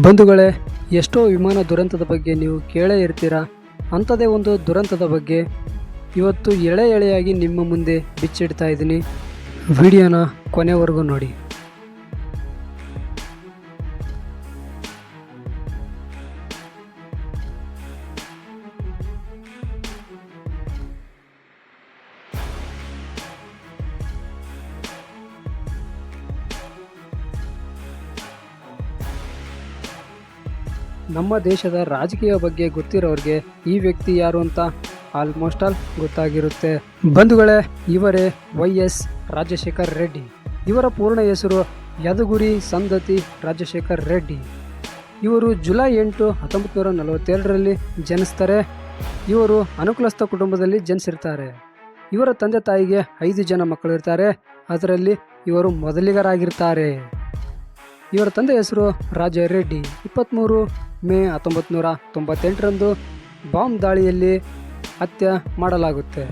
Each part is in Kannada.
ಬಂಧುಗಳೇ, ಎಷ್ಟೋ ವಿಮಾನ ದುರಂತದ ಬಗ್ಗೆ ನೀವು ಕೇಳೇ ಇರ್ತೀರಾ? ಅಂಥದೇ ಒಂದು ದುರಂತದ ಬಗ್ಗೆ ಇವತ್ತು ಎಳೆ ಎಳೆಯಾಗಿ ನಿಮ್ಮ ಮುಂದೆ ಬಿಚ್ಚಿಡ್ತಾ ಇದ್ದೀನಿ. ವಿಡಿಯೋನ ಕೊನೆವರೆಗೂ ನೋಡಿ. ನಮ್ಮ ದೇಶದ ರಾಜಕೀಯ ಬಗ್ಗೆ ಗೊತ್ತಿರೋರಿಗೆ ಈ ವ್ಯಕ್ತಿ ಯಾರು ಅಂತ ಆಲ್ಮೋಸ್ಟ್ ಆಲ್ ಗೊತ್ತಾಗಿರುತ್ತೆ. ಬಂಧುಗಳೇ, ಇವರೇ ವೈ ಎಸ್ ರಾಜಶೇಖರ್ ರೆಡ್ಡಿ. ಇವರ ಪೂರ್ಣ ಹೆಸರು ಯದಗುರಿ ಸಂದತಿ ರಾಜಶೇಖರ್ ರೆಡ್ಡಿ. ಇವರು ಜುಲೈ ಎಂಟು ಹತ್ತೊಂಬತ್ತು ನೂರ ನಲವತ್ತೆರಡರಲ್ಲಿ ಜನಿಸ್ತಾರೆ. ಇವರು ಅನುಕೂಲಸ್ಥ ಕುಟುಂಬದಲ್ಲಿ ಜನಿಸಿರ್ತಾರೆ. ಇವರ ತಂದೆ ತಾಯಿಗೆ ಐದು ಜನ ಮಕ್ಕಳಿರ್ತಾರೆ ಅದರಲ್ಲಿ ಇವರು ಮೊದಲಿಗರಾಗಿರ್ತಾರೆ. ಇವರ ತಂದೆ ಹೆಸರು ರಾಜ ರೆಡ್ಡಿ. ಇಪ್ಪತ್ತ್ಮೂರು ಮೇ ಹತ್ತೊಂಬತ್ತು ನೂರ ತೊಂಬತ್ತೆಂಟರಂದು ಬಾಂಬ್ ದಾಳಿಯಲ್ಲಿ ಹತ್ಯೆ ಮಾಡಲಾಗುತ್ತೆ.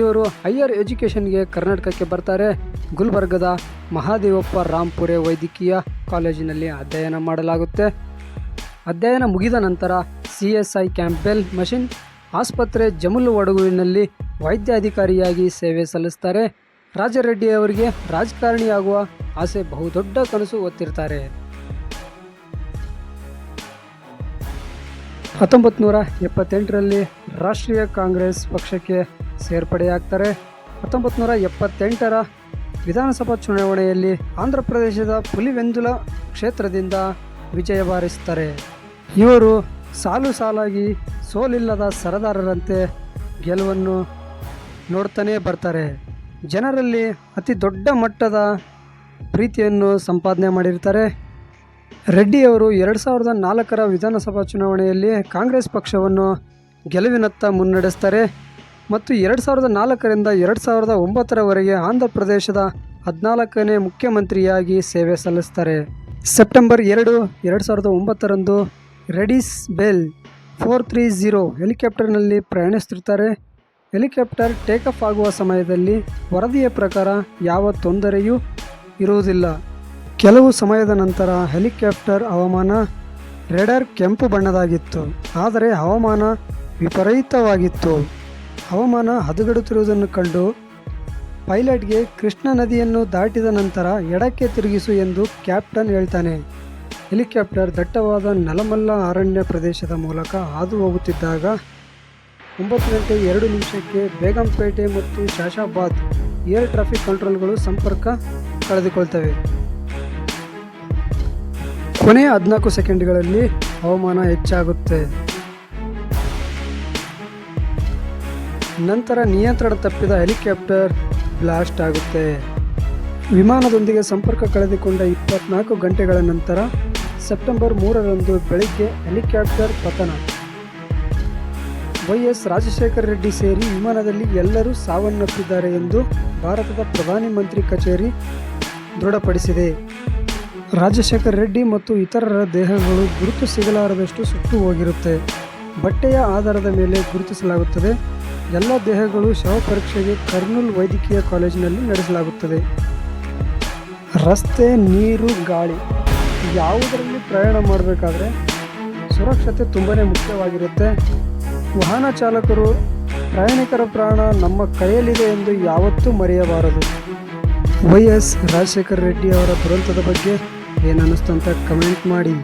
ಇವರು ಹೈಯರ್ ಎಜುಕೇಷನ್ಗೆ ಕರ್ನಾಟಕಕ್ಕೆ ಬರ್ತಾರೆ. ಗುಲ್ಬರ್ಗದ ಮಹಾದೇವಪ್ಪ ರಾಂಪುರೆ ವೈದ್ಯಕೀಯ ಕಾಲೇಜಿನಲ್ಲಿ ಅಧ್ಯಯನ ಮಾಡಲಾಗುತ್ತೆ. ಅಧ್ಯಯನ ಮುಗಿದ ನಂತರ C S I Campbell mission ಆಸ್ಪತ್ರೆ ಜಮುಲು ಒಡಗುವಿನಲ್ಲಿ ವೈದ್ಯಾಧಿಕಾರಿಯಾಗಿ ಸೇವೆ ಸಲ್ಲಿಸ್ತಾರೆ. ರಾಜರೆಡ್ಡಿ ಅವರಿಗೆ ರಾಜಕಾರಣಿಯಾಗುವ ಆಸೆ ಬಹುದೊಡ್ಡ ಕನಸು ಹೊತ್ತಿರ್ತಾರೆ. ಹತ್ತೊಂಬತ್ತು ನೂರ ಎಪ್ಪತ್ತೆಂಟರಲ್ಲಿ ರಾಷ್ಟ್ರೀಯ ಕಾಂಗ್ರೆಸ್ ಪಕ್ಷಕ್ಕೆ ಸೇರ್ಪಡೆಯಾಗ್ತಾರೆ. ಹತ್ತೊಂಬತ್ತು ನೂರ ಎಪ್ಪತ್ತೆಂಟರ ವಿಧಾನಸಭಾ ಚುನಾವಣೆಯಲ್ಲಿ ಆಂಧ್ರ ಪ್ರದೇಶದ ಪುಲಿವೆಂದುಲ ಕ್ಷೇತ್ರದಿಂದ ವಿಜಯ ಬಾರಿಸ್ತಾರೆ ಇವರು ಸಾಲು ಸಾಲಾಗಿ ಸೋಲಿಲ್ಲದ ಸರದಾರರಂತೆ ಗೆಲುವನ್ನು ನೋಡ್ತಾನೇ ಬರ್ತಾರೆ. ಜನರಲ್ಲಿ ಅತಿ ದೊಡ್ಡ ಮಟ್ಟದ ಪ್ರೀತಿಯನ್ನು ಸಂಪಾದನೆ ಮಾಡಿರ್ತಾರೆ. ರೆಡ್ಡಿಯವರು ಎರಡು ಸಾವಿರದ ನಾಲ್ಕರ ವಿಧಾನಸಭಾ ಚುನಾವಣೆಯಲ್ಲಿ ಕಾಂಗ್ರೆಸ್ ಪಕ್ಷವನ್ನು ಗೆಲುವಿನತ್ತ ಮುನ್ನಡೆಸ್ತಾರೆ. ಮತ್ತು ಎರಡು ಸಾವಿರದ ನಾಲ್ಕರಿಂದ ಎರಡು ಸಾವಿರದ ಒಂಬತ್ತರವರೆಗೆ ಆಂಧ್ರ ಪ್ರದೇಶದ ಹದಿನಾಲ್ಕನೇ ಮುಖ್ಯಮಂತ್ರಿಯಾಗಿ ಸೇವೆ ಸಲ್ಲಿಸ್ತಾರೆ. ಸೆಪ್ಟೆಂಬರ್ ಎರಡು ಎರಡು ಸಾವಿರದ ಒಂಬತ್ತರಂದು ರೆಡಿಸ್ ಬೆಲ್ ಫೋರ್ ತ್ರೀ ಝೀರೋ ಹೆಲಿಕಾಪ್ಟರ್ನಲ್ಲಿ ಪ್ರಯಾಣಿಸ್ತಿರ್ತಾರೆ ಹೆಲಿಕಾಪ್ಟರ್ ಟೇಕಫ್ ಆಗುವ ಸಮಯದಲ್ಲಿ ವರದಿಯ ಪ್ರಕಾರ ಯಾವ ತೊಂದರೆಯೂ ಇರುವುದಿಲ್ಲ. ಕೆಲವು ಸಮಯದ ನಂತರ ಹೆಲಿಕಾಪ್ಟರ್ ಹವಾಮಾನ ರೆಡರ್ ಕೆಂಪು ಬಣ್ಣದಾಗಿತ್ತು. ಆದರೆ ಹವಾಮಾನ ವಿಪರೀತವಾಗಿತ್ತು. ಹವಾಮಾನ ಹದಗೆಡುತ್ತಿರುವುದನ್ನು ಕಂಡು ಪೈಲಟ್ಗೆ ಕೃಷ್ಣ ನದಿಯನ್ನು ದಾಟಿದ ನಂತರ ಎಡಕ್ಕೆ ತಿರುಗಿಸು ಎಂದು ಕ್ಯಾಪ್ಟನ್ ಹೇಳ್ತಾನೆ. ಹೆಲಿಕಾಪ್ಟರ್ ದಟ್ಟವಾದ ನಲಮಲ್ಲ ಅರಣ್ಯ ಪ್ರದೇಶದ ಮೂಲಕ ಹಾದು ಹೋಗುತ್ತಿದ್ದಾಗ ಒಂಬತ್ತು ಗಂಟೆ ಎರಡು ನಿಮಿಷಕ್ಕೆ ಬೇಗಂಪೇಟೆ ಮತ್ತು ಶಾಶಾಬಾದ್ ಏರ್ ಟ್ರಾಫಿಕ್ ಕಂಟ್ರೋಲ್ಗಳು ಸಂಪರ್ಕ ಕಳೆದುಕೊಳ್ತವೆ. ಕೊನೆಯ ಹದಿನಾಲ್ಕು ಸೆಕೆಂಡ್ಗಳಲ್ಲಿ ಹವಾಮಾನ ಹೆಚ್ಚಾಗುತ್ತೆ. ನಂತರ ನಿಯಂತ್ರಣ ತಪ್ಪಿದ ಹೆಲಿಕಾಪ್ಟರ್ ಬ್ಲಾಸ್ಟ್ ಆಗುತ್ತೆ. ವಿಮಾನದೊಂದಿಗೆ ಸಂಪರ್ಕ ಕಳೆದುಕೊಂಡ ಇಪ್ಪತ್ನಾಲ್ಕು ಗಂಟೆಗಳ ನಂತರ ಸೆಪ್ಟೆಂಬರ್ ಮೂರರಂದು ಬೆಳಿಗ್ಗೆ ಹೆಲಿಕಾಪ್ಟರ್ ಪತನ. ವೈ ಎಸ್ ರಾಜಶೇಖರ ರೆಡ್ಡಿ ಸೇರಿ ವಿಮಾನದಲ್ಲಿ ಎಲ್ಲರೂ ಸಾವನ್ನಪ್ಪಿದ್ದಾರೆ ಎಂದು ಭಾರತದ ಪ್ರಧಾನಿ ಮಂತ್ರಿ ಕಚೇರಿ ದೃಢಪಡಿಸಿದೆ. ರಾಜಶೇಖರ್ ರೆಡ್ಡಿ ಮತ್ತು ಇತರರ ದೇಹಗಳು ಗುರುತು ಸಿಗಲಾರದಷ್ಟು ಸುಟ್ಟು ಹೋಗಿರುತ್ತೆ. ಬಟ್ಟೆಯ ಆಧಾರದ ಮೇಲೆ ಗುರುತಿಸಲಾಗುತ್ತದೆ. ಎಲ್ಲ ದೇಹಗಳು ಶವ ಪರೀಕ್ಷೆಗೆ ಕರ್ನೂಲ್ ವೈದ್ಯಕೀಯ ಕಾಲೇಜಿನಲ್ಲಿ ನಡೆಸಲಾಗುತ್ತದೆ. ರಸ್ತೆ, ನೀರು, ಗಾಳಿ ಯಾವುದರಲ್ಲಿ ಪ್ರಯಾಣ ಮಾಡಬೇಕಾದ್ರೆ ಸುರಕ್ಷತೆ ತುಂಬಾ ಮುಖ್ಯವಾಗಿರುತ್ತೆ. ವಾಹನ ಚಾಲಕರು ಪ್ರಯಾಣಿಕರ ಪ್ರಾಣ ನಮ್ಮ ಕೈಯಲ್ಲಿದೆ ಎಂದು ಯಾವತ್ತೂ ಮರೆಯಬಾರದು. ವೈ ಎಸ್ ರಾಜಶೇಖರ್ ರೆಡ್ಡಿ ಅವರ ದುರಂತದ ಬಗ್ಗೆ ಏನನ್ನಿಸ್ತು ಅಂತ ಕಮೆಂಟ್ ಮಾಡಿ.